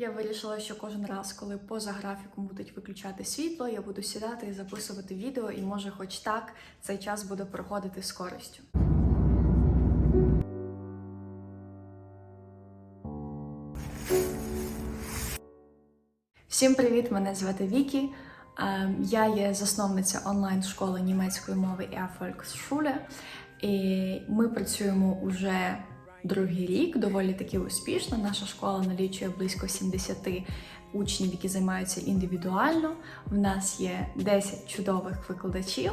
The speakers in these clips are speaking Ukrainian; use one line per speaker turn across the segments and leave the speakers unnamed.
Я вирішила, що кожен раз, коли поза графіком будуть виключати світло, я буду сідати і записувати відео, і може, хоч так, цей час буде проходити з користю. Всім привіт! Мене звати Вікі. Е, Я є засновниця онлайн-школи німецької мови Erfolgsschule. І ми працюємо уже другий рік, доволі таки успішно. Наша школа налічує близько 70 учнів, які займаються індивідуально. В нас є 10 чудових викладачів.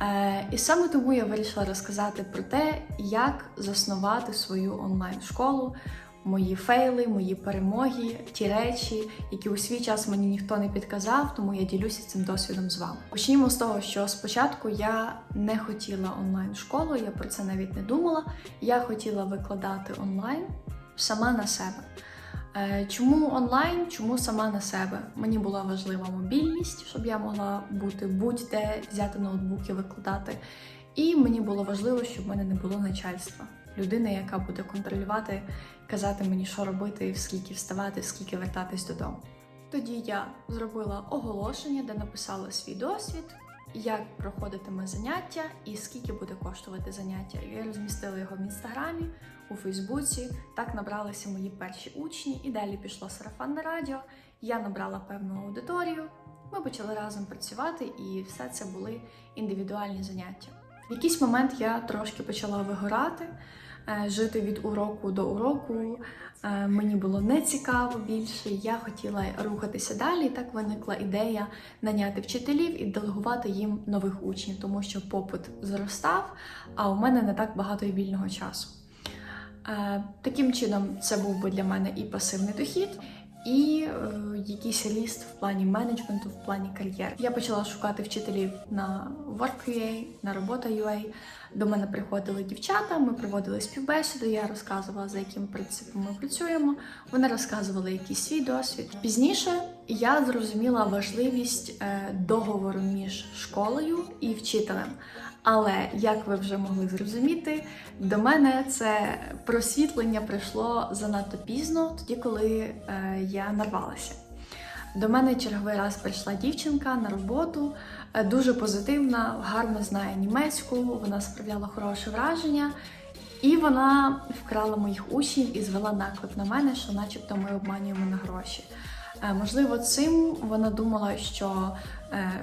Е, І саме тому я вирішила розказати про те, як заснувати свою онлайн-школу. Мої фейли, мої перемоги, ті речі, які у свій час мені ніхто не підказав, тому я ділюся цим досвідом з вами. Почнімо з того, що спочатку я не хотіла онлайн-школу, я про це навіть не думала. Я хотіла викладати онлайн сама на себе. Е, Чому онлайн? Чому сама на себе? Мені була важлива мобільність, щоб я могла бути будь-де, взяти ноутбук і викладати. І мені було важливо, щоб в мене не було начальства. Людина, яка буде контролювати, казати мені, що робити, скільки вставати, скільки вертатись додому. Тоді я зробила оголошення, де написала свій досвід, як проходитиме заняття і скільки буде коштувати заняття. Я розмістила його в інстаграмі, у Фейсбуці. Так набралися мої перші учні, і далі пішло сарафанне радіо. Я набрала певну аудиторію. Ми почали разом працювати, і все це були індивідуальні заняття. В якийсь момент я трошки почала вигорати, е, жити від уроку до уроку. Е, Мені було не цікаво більше. Я хотіла рухатися далі. І так виникла ідея наняти вчителів і делегувати їм нових учнів, тому що попит зростав, а у мене не так багато і вільного часу. Е, Таким чином, це був би для мене і пасивний дохід, і е, якийсь ріст в плані менеджменту, в плані кар'єри. Я почала шукати вчителів на Work.ua, на робота.ua. До мене приходили дівчата, ми проводили співбесіду. Я розказувала, за яким принципом ми працюємо. Вони розказували якийсь свій досвід. Пізніше я зрозуміла важливість е, договору між школою і вчителем. Але як ви вже могли зрозуміти, до мене це просвітлення прийшло занадто пізно, тоді коли е, я нарвалася. До мене черговий раз прийшла дівчинка на роботу, е, дуже позитивна, гарно знає німецьку, вона справляла хороше враження. І вона вкрала моїх учнів і звела наклеп на мене, що начебто ми обманюємо на гроші. Е, Можливо, цим вона думала, що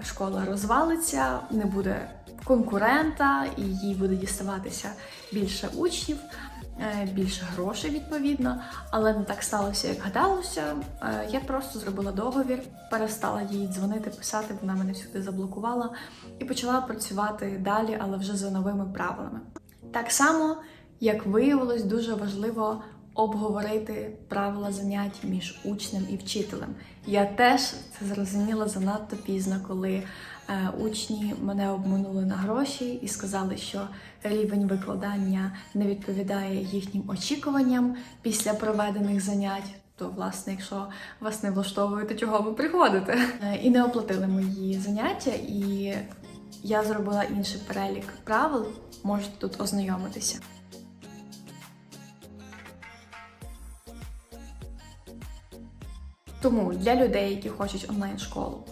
школа розвалиться, не буде конкурента, і їй буде діставатися більше учнів, е, більше грошей відповідно. Але не так сталося, як гадалося. Е, Я просто зробила договір, перестала їй дзвонити, писати, вона мене всюди заблокувала і почала працювати далі, але вже за новими правилами. Так само, як виявилось, дуже важливо обговорити правила занять між учнем і вчителем. Я теж це зрозуміла занадто пізно, коли учні мене обманули на гроші і сказали, що рівень викладання не відповідає їхнім очікуванням після проведених занять. То, власне, якщо вас не влаштовує, то чого ви приходите? Е, І не оплатили мої заняття, і я зробила інший перелік правил. Можете тут ознайомитися. Тому для людей, які хочуть онлайн-школу,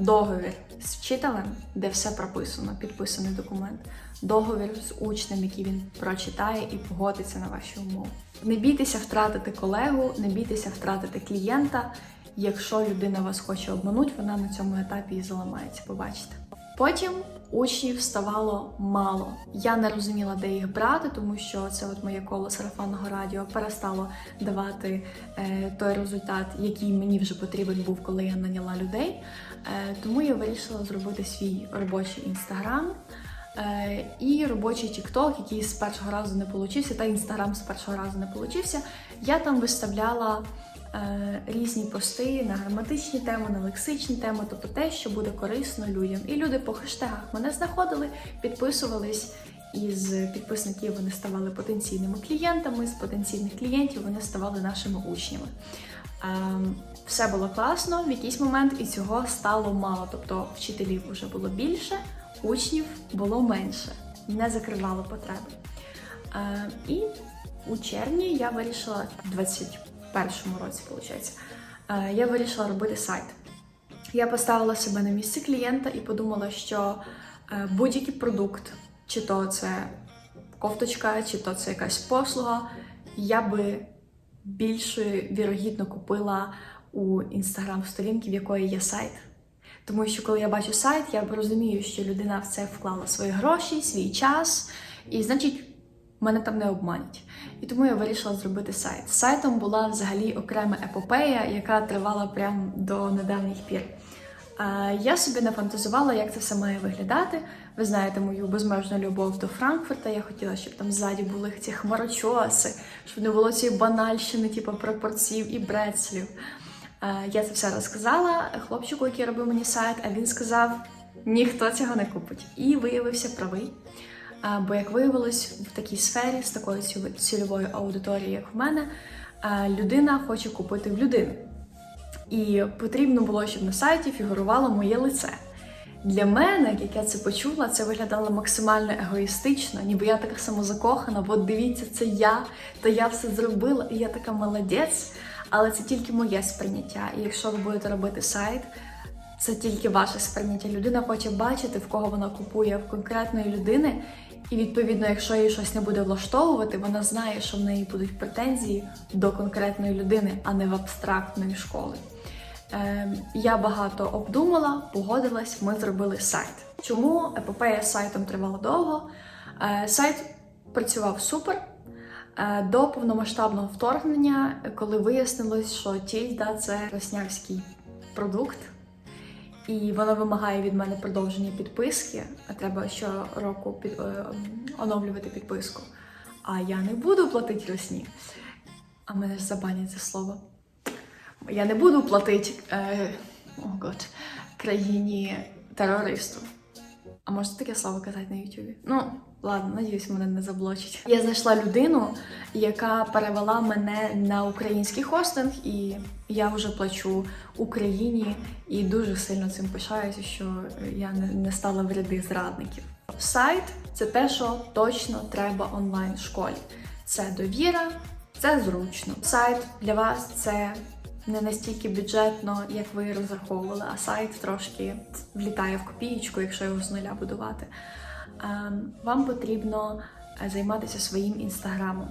договір з вчителем, де все прописано, підписаний документ, договір з учнем, який він прочитає і погодиться на ваші умови. Не бійтеся втратити колегу, не бійтеся втратити клієнта. Якщо людина вас хоче обманути, вона на цьому етапі і заламається, побачите. Потім учнів ставало мало. Я не розуміла, де їх брати, тому що це от моє коло сарафанного радіо перестало давати е, той результат, який мені вже потрібен був, коли я наняла людей. Е, тому я вирішила зробити свій робочий інстаграм. Е, і робочий TikTok, який з першого разу не получився, та інстаграм з першого разу не получився. Я там виставляла різні пости на граматичні теми, на лексичні теми, тобто те, що буде корисно людям. І люди по хештегах мене знаходили, підписувались. Із підписників вони ставали потенційними клієнтами, з потенційних клієнтів вони ставали нашими учнями. Ем, Все було класно, в якийсь момент і цього стало мало. Тобто вчителів вже було більше, учнів було менше, не закривало потреби. Е, І у червні я вирішила першому році, виходить, е, я вирішила робити сайт. Я поставила себе на місце клієнта і подумала, що е, будь-який продукт, чи то це кофточка, чи то це якась послуга, я би більше вірогідно купила у інстаграм-сторінки, в якої є сайт. Тому що коли я бачу сайт, я розумію, що людина в це вклала свої гроші, свій час, і значить, мене там не обманять. І тому я вирішила зробити сайт. Сайтом була взагалі окрема епопея, яка тривала прямо до недавніх пір. Я собі нафантазувала, як це все має виглядати. Ви знаєте мою безмежну любов до Франкфурта. Я хотіла, щоб там ззаді були ці хмарочоси, щоб не було цієї банальщини, типу пропорцій і брецлів. Я це все розказала хлопчику, який робив мені сайт, а він сказав: ніхто цього не купить. І виявився правий. Бо, як виявилось, в такій сфері з такою цільовою аудиторією, як в мене, людина хоче купити в людини. І потрібно було, щоб на сайті фігурувало моє лице. Для мене, як я це почула, це виглядало максимально егоїстично, ніби я така самозакохана, бо дивіться, це я, то я все зробила, і я така молодець. Але це тільки моє сприйняття. І якщо ви будете робити сайт, це тільки ваше сприйняття. Людина хоче бачити, в кого вона купує в конкретної людини. І відповідно, якщо їй щось не буде влаштовувати, вона знає, що в неї будуть претензії до конкретної людини, а не в абстрактної школи. Ем, я багато обдумала, погодилась, ми зробили сайт. Чому епопея з сайтом тривала довго? Е, сайт працював супер. Е, До повномасштабного вторгнення, коли вияснилось, що тільда це роснявський продукт, і воно вимагає від мене продовження підписки. а Треба щороку під, е, оновлювати підписку. А я не буду платити росні. А мене ж забанять це слово. Я не буду платити е, о, гот, країні терористу. А можна таке слово казати на Ютубі? Ну, ладно, надіюсь, мене не заблочить. Я знайшла людину, яка перевела мене на український хостинг, і я вже плачу Україні і дуже сильно цим пишаюся, що я не, стала в ряди зрадників. Сайт це те, що точно треба онлайн школі. Це довіра, це зручно. Сайт для вас це не настільки бюджетно, як ви розраховували, а сайт трошки влітає в копієчку, якщо його з нуля будувати. Ем, Вам потрібно е, займатися своїм інстаграмом.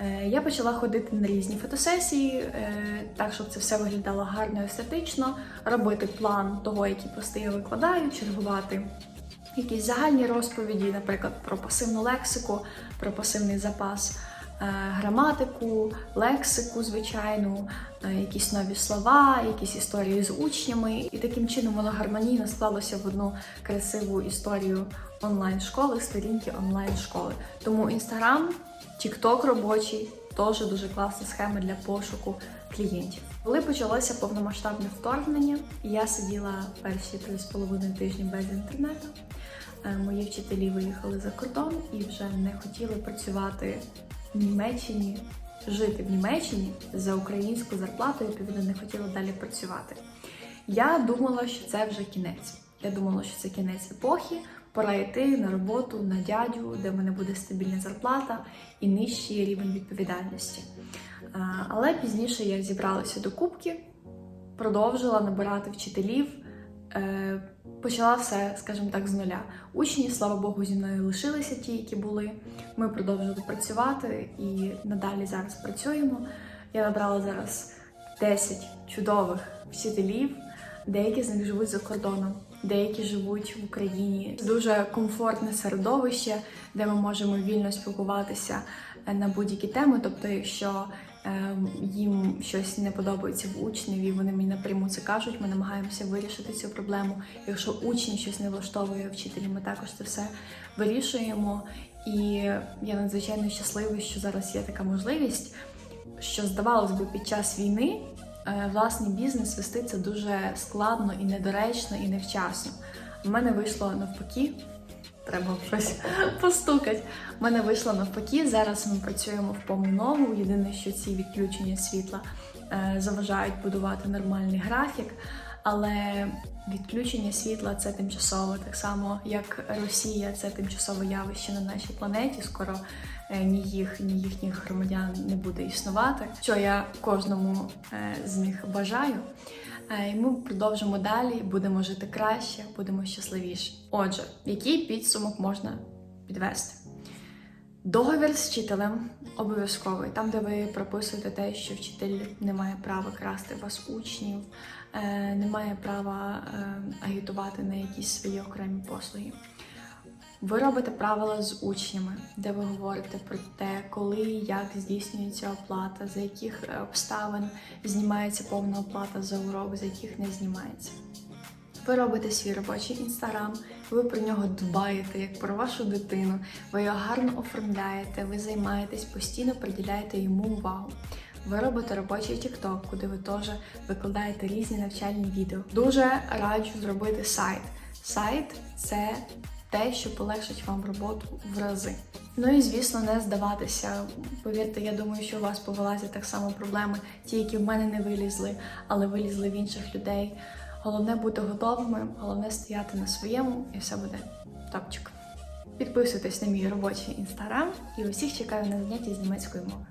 Е, Я почала ходити на різні фотосесії, е, так щоб це все виглядало гарно і естетично, робити план того, які пости я викладаю, чергувати якісь загальні розповіді, наприклад, про пасивну лексику, про пасивний запас, граматику, лексику, звичайну, е, якісь нові слова, якісь історії з учнями. І таким чином воно гармонійно склалося в одну красиву історію онлайн-школи, сторінки онлайн-школи. Тому інстаграм, тікток робочий. Теж дуже класна схема для пошуку клієнтів. Коли почалося повномасштабне вторгнення, я сиділа перші три з половиною тижні без інтернету. Е, Мої вчителі виїхали за кордон і вже не хотіли працювати в Німеччині, жити в Німеччині за українську зарплату, і відповідно не хотіли далі працювати. Я думала, що це вже кінець. Я думала, що це кінець епохи. Пора йти на роботу на дядю, де в мене буде стабільна зарплата і нижчий рівень відповідальності. Але пізніше я зібралася до кубки, продовжила набирати вчителів, почала все, скажімо так, з нуля. Учні, слава Богу, зі мною лишилися ті, які були. Ми продовжили працювати і надалі зараз працюємо. Я набрала зараз 10 чудових вчителів. Деякі з них живуть за кордоном, деякі живуть в Україні. Дуже комфортне середовище, де ми можемо вільно спілкуватися е, на будь-які теми. Тобто, якщо е, їм щось не подобається в учневі, вони мені напряму це кажуть. Ми намагаємося вирішити цю проблему. Якщо учні щось не влаштовує вчителі, ми також це все вирішуємо. І я надзвичайно щаслива, що зараз є така можливість, що здавалось би під час війни е, власний бізнес вести це дуже складно і недоречно, і невчасно. У мене вийшло навпаки. Треба щось постукати. У мене вийшло навпаки. Зараз ми працюємо в повну ногу. Єдине, що ці відключення світла е, заважають будувати нормальний графік. Але відключення світла це тимчасово, так само як Росія, це тимчасове явище на нашій планеті. Скоро е, ні їх, ні їхніх громадян не буде існувати. Що я кожному е, з них бажаю. Ми продовжимо далі, будемо жити краще, будемо щасливіші. Отже, який підсумок можна підвести? Договір з вчителем обов'язковий, там, де ви прописуєте те, що вчитель не має права красти вас учнів, е, не має права е, агітувати на якісь свої окремі послуги. Ви робите правила з учнями, де ви говорите про те, коли і як здійснюється оплата, за яких е, обставин знімається повна оплата за урок, за яких не знімається. Ви робите свій робочий інстаграм, ви про нього дбаєте як про вашу дитину, ви його гарно оформляєте, ви займаєтесь, постійно приділяєте йому увагу. Ви робите робочий TikTok, куди ви теж викладаєте різні навчальні відео. Дуже раджу зробити сайт. Сайт це те, що полегшить вам роботу в рази. Ну і звісно, не здаватися. Повірте, я думаю, що у вас повилазять так само проблеми, ті, які в мене не вилізли, але вилізли в інших людей. Головне бути готовими, головне стояти на своєму, і все буде топчик. Підписуйтесь на мій робочий інстаграм і усіх чекаю на заняття з німецької мови.